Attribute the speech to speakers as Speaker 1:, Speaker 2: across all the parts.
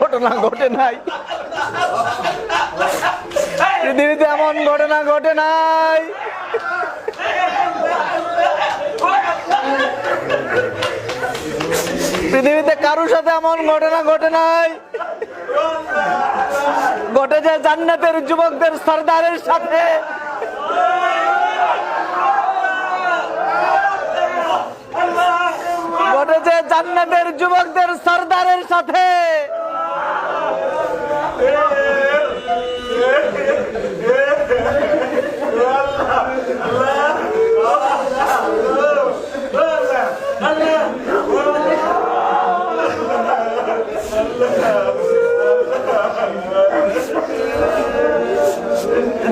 Speaker 1: ঘটনা ঘটে নাই। পৃথিবীতে এমন ঘটনা ঘটে নাই। পৃথিবীতে কারোর সাথে এমন ঘটনা ঘটে নাই। ঘটেছে জান্নাতের যুবকদের সর্দারের সাথে। ঘটেছে জান্নাতের যুবকদের সর্দারের সাথে।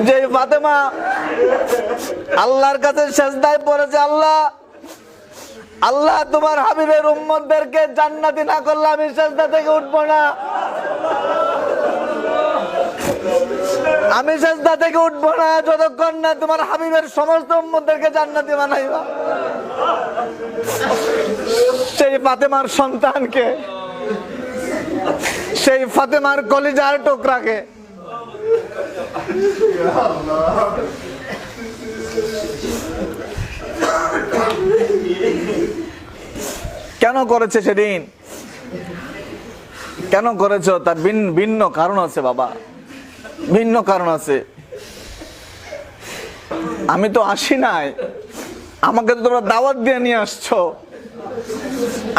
Speaker 1: যে ফাতেমা আল্লাহর কাছে সেজদায় পড়েছে, আল্লাহ আল্লাহ তোমার হাবিবের উম্মতদেরকে জান্নাতি না করলে আমি সেজদা থেকে উঠবো না। আমি সেজদা থেকে উঠবো না, যতক্ষণ না তোমার হাবিবের সমস্ত উম্মতদেরকে জান্নাতি বানাইবা। সেই ফাতেমার সন্তানকে, সেই ফাতেমার কলিজার টুকরাকে। কেন করেছে সেদিন? কেন করেছ? তার ভিন- ভিন্ন কারণ আছে, বাবা। ভিন্ন কারণ আছে। আমি তো আসি নাই। আমাকে তো তোমরা দাওয়াত দিয়ে নিয়ে আসছো।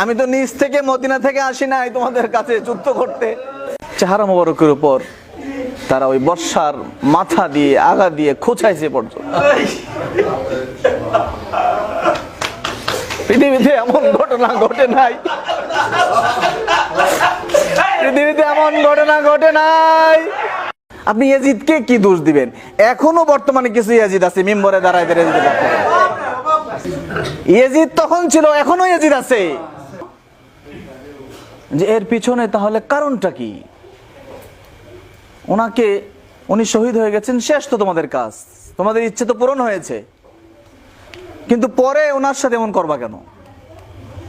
Speaker 1: আমি তো নিজ থেকে মদিনা থেকে আসি নাই তোমাদের কাছে যুদ্ধ করতে। চেহারা মোবারকের উপর তারা ওই বর্ষার মাথা দিয়ে, আগা দিয়ে খোঁচাইছে পর্যন্ত। পৃথিবীতে এমন ঘটনা ঘটে নাই। পৃথিবীতে এমন ঘটনা ঘটে নাই। আপনি ইয়াজিদকে কি দোষ দিবেন? এখনও বর্তমানে কিছু ইয়াজিদ আছে, মেম্বরে দাঁড়ায়। ইয়াজিদ তখন ছিল, এখনও ইয়াজিদ আছে। যে এর পিছনে তাহলে কারণটা কি? ওনাকে উনি শহীদ হয়ে গেছেন, শেষ তো তোমাদের কাজ। তোমাদের ইচ্ছে তো পূরণ হয়েছে। কিন্তু পরে ওনার সাথে এমন করবা কেন?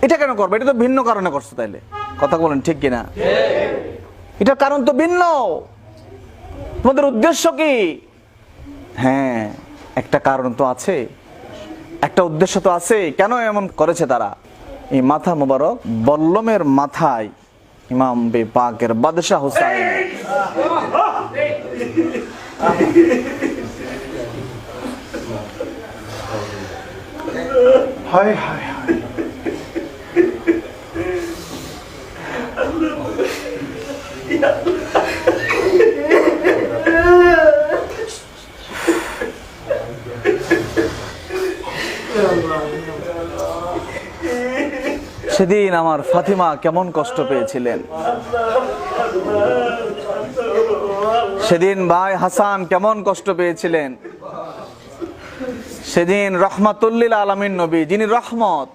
Speaker 1: এটা কেন করবে? এটা তো ভিন্ন কারণে করছ তাইলে। কথা বলেন ঠিক কিনা? এটার কারণ তো ভিন্ন। তোমাদের উদ্দেশ্য কি? হ্যাঁ একটা কারণ তো আছে। একটা উদ্দেশ্য তো আছে। কেন এমন করেছে তারা? এই মাথা মোবারক বল্লমের মাথায় ইমাম বে পাকের বাদশাহ হুসাইন।
Speaker 2: হায় হায় হায়।
Speaker 1: সেদিন আমার ফাতিমা কেমন কষ্ট পেয়েছিলেন। সেদিন ভাই হাসান কেমন কষ্ট পেয়েছিলেন। সেদিন রহমাতুল্লিল আলমিন নবী, যিনি রহমত,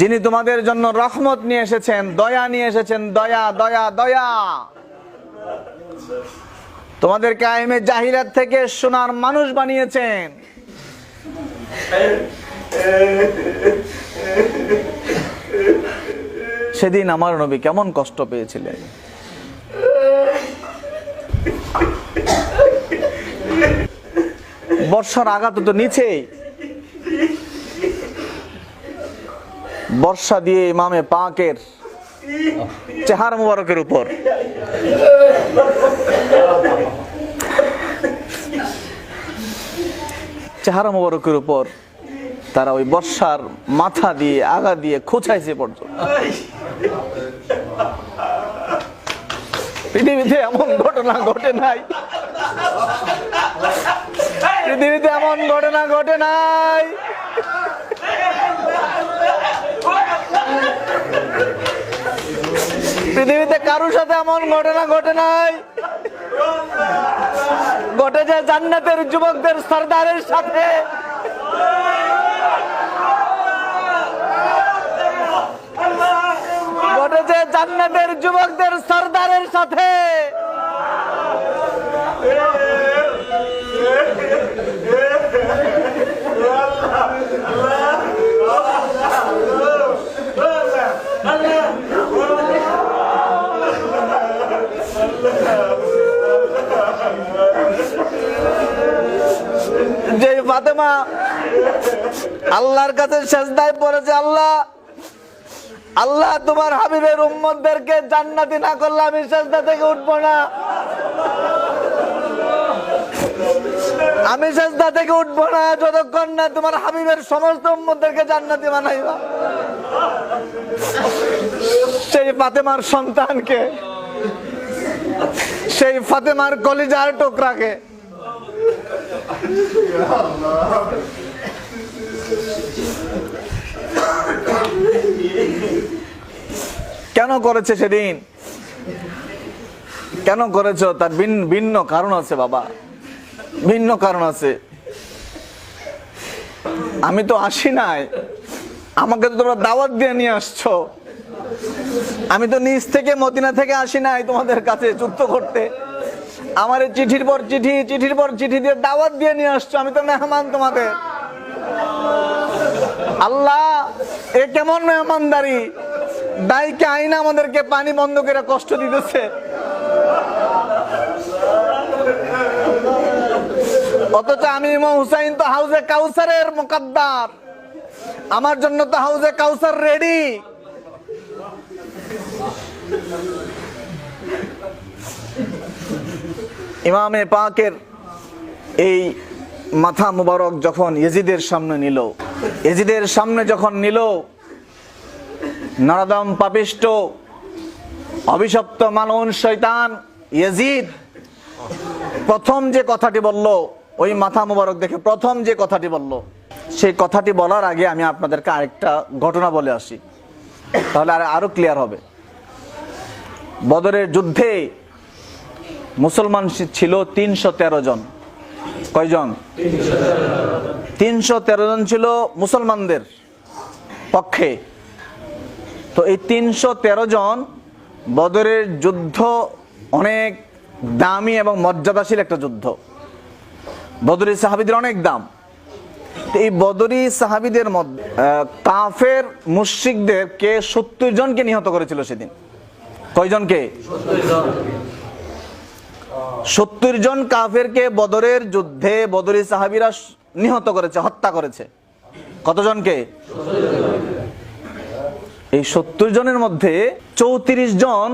Speaker 1: যিনি তোমাদের জন্য রহমত নিয়ে এসেছেন, দয়া নিয়ে এসেছেন, দয়া দয়া দয়া। তোমাদের কায়েমে জাহিরাত থেকে সোনার মানুষ বানিয়েছেন। সেদিন আমার নবী কেমন কষ্ট পেয়েছিলেন? বর্ষার আঘাত তো নিচেই। বর্ষা দিয়ে ইমামে পাকের চেহার মুবারকের উপর। চেহারা মুবারকের উপর। তারা ওই বর্ষার মাথা দিয়ে, আগা দিয়ে খোঁচাইছে পর্যন্ত। পৃথিবীতে এমন ঘটনা ঘটে নাই। পৃথিবীতে এমন ঘটনা ঘটে নাই। পৃথিবীতে কারোর সাথে এমন ঘটনা ঘটে নাই। ঘটেছে জান্নাতের যুবকদের সর্দারের সাথে। ঘটেছে জান্নাতের যুবকদের সর্দারের সাথে। যে ফাতেমা আল্লাহর কাছে শেষদায় পড়েছে আল্লাহ আল্লাহ তোমার হাবিবের উম্মতদেরকে জান্নাতি না করলে আমি সেজদা থেকে উঠবো না। আমি সেজদা থেকে উঠবো না, যতক্ষণ না তোমার হাবিবের সমস্ত উম্মতদেরকে জান্নাতি বানাইবা। সেই ফাতেমার সন্তানকে, সেই ফাতেমার কলিজার টুকরাকে কেন করেছে সেদিন? কেন করেছ? তার ভিন্ন ভিন্ন কারণ আছে বাবা। ভিন্ন কারণ আছে। আমি তো আসি নাই। আমাকে তো তোমরা দাওয়াত দিয়ে নিয়ে আসছো। আমি তো নিজ থেকে মদিনা থেকে আসি নাই তোমাদের কাছে যুদ্ধ করতে। আমার চিঠির পর চিঠি, চিঠির পর চিঠি দিয়ে দাওয়াত দিয়ে নিয়ে আসছো। আমি তো মেহমান তোমাদের। আল্লাহ! এ কেমন মেহমানদারি? দায়কে আইনা আমাদেরকে পানি বন্ধ করে কষ্ট দিতেছে। অথচ আমি ইমাম হুসাইন তো হাউজে কাউসারের মোকাদ্দার। আমার জন্য তো হাউজে কাউসার রেডি। ইমামে পাকের এই মাথা মুবারক যখন ইয়েজিদের সামনে নিল ইয়েজিদের সামনে যখন নিল, নরদম পাপিষ্ট, অভিশপ্ত মানন শৈতান ইয়েজিদ, প্রথম যে কথাটি বলল, ওই মাথা মুবারক দেখে প্রথম যে কথাটি বলল, সেই কথাটি বলার আগে আমি আপনাদেরকে আরেকটা ঘটনা বলে আসি। তাহলে আর আরও ক্লিয়ার হবে। বদরের যুদ্ধে মুসলমান ছিল তিনশো তেরো জন। কয়জন? তিনশো তেরো জন ছিল মুসলমানদের পক্ষে। তো এই তিনশো তেরো জন বদরের যুদ্ধ অনেক দামি এবং মর্যাদাশীল একটা যুদ্ধ। বদরি সাহাবিদের অনেক দাম। এই বদরি সাহাবিদের মধ্যে কাফের মুশ্রিকদেরকে সত্তর জনকে নিহত করেছিল সেদিন। কয়জনকে? সত্তর জন কাফেরকে বদরের যুদ্ধে বদরি সাহাবিরা নিহত করেছে, হত্যা করেছে। কতজনকে? এই সত্তর জনের মধ্যে চৌত্রিশ জন,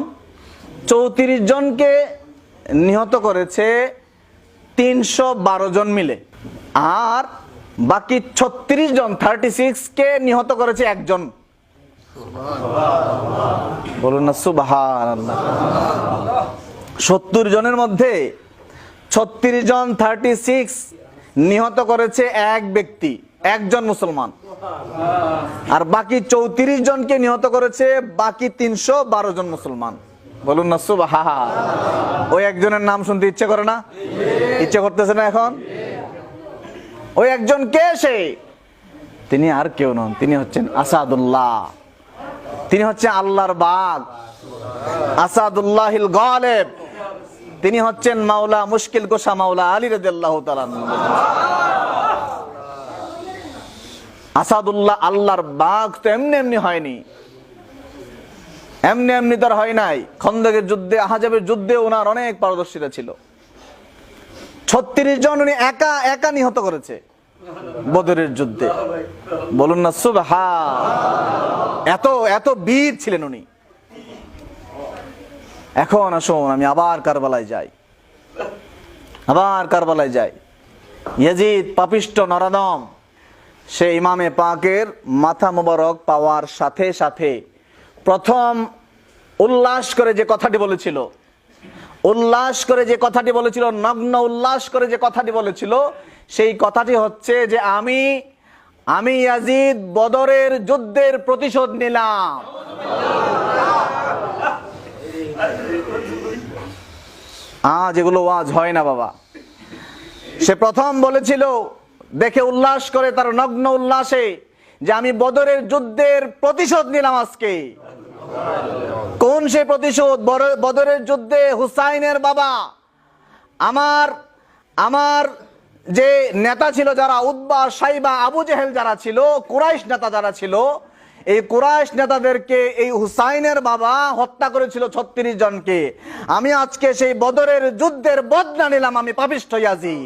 Speaker 1: চৌত্রিশ জনকে নিহত করেছে তিনশো বারো জন মিলে। আর বাকি ছত্রিশ জন, থার্টি সিক্স কে নিহত করেছে একজন। বলুন না সুবাহান সত্তর জনের মধ্যে ছত্রিশ জন থার্টি সিক্স নিহত করেছে এক ব্যক্তি, একজন মুসলমান। আর বাকি চৌত্রিশ জনকে নিহত করেছে বাকি তিনশো বারো জন মুসলমান। বলুন না সুবাহা ওই একজনের নাম শুনতে ইচ্ছে করে না? ইচ্ছে করতেছে না এখন? ওই একজন কে সে? তিনি আর কেউ নন, তিনি হচ্ছেন আসাদুল্লাহ। তিনি হচ্ছে আল্লাহর বাগ। আসাদুল্লাহিল গালেব। তিনি হচ্ছেন মাওলা, মুশকিল গোসা মাওলা আলী রাদিয়াল্লাহু তাআলা আসাদুল্লাহ আল্লাহর বাঘ তো এমনি এমনি হয়নি। এমনি এমনি তার হয় নাই। খন্দকের যুদ্ধে, আহাজাবের যুদ্ধে ওনার অনেক পারদর্শিতা ছিল। ছত্রিশ জন উনি একা একা নিহত করেছে বদরের যুদ্ধে। বলুন না সুবহা এত এত বীর ছিলেন উনি। এখন আসুন, আমি আবার কারবালায় যাই। আবার কারবালায় যাই। ইয়াজিদ পাপিষ্ট নরাদম সে ইমামে পাকের মাথা মোবারক পাওয়ার সাথে সাথে প্রথম উল্লাস করে যে কথাটি বলেছিল, উল্লাস করে যে কথাটি বলেছিল, নগ্ন উল্লাস করে যে কথাটি বলেছিল, সেই কথাটি হচ্ছে যে আমি আমি ইয়াজিদ বদরের যুদ্ধের প্রতিশোধ নিলাম। আজ এগুলো ওয়াজ হয় না বাবা। সে প্রথম বলেছিল, দেখে উল্লাস করে তার নগ্ন উল্লাসে যে আমি বদরের যুদ্ধের প্রতিশোধ নিলাম আজকে। কোন সে প্রতিশোধ? বদরের যুদ্ধে হুসাইনের বাবা। আমার আমার যে নেতা ছিল যারা উদ্বা সাইবা, আবু জেহেল যারা ছিল, কুরাইশ নেতা যারা ছিল এই কুরাইশ নেতাদেরকে এই হুসাইনের বাবা হত্যা করেছিল ছত্রিশ জনকে। আমি আজকে সেই বদরের যুদ্ধের বদনা নিলাম, আমি পাপিষ্ঠ ইয়াজি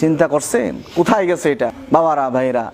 Speaker 1: চিন্তা করছেন? কোথায় গেছে এটা? বাবারা ভাইরা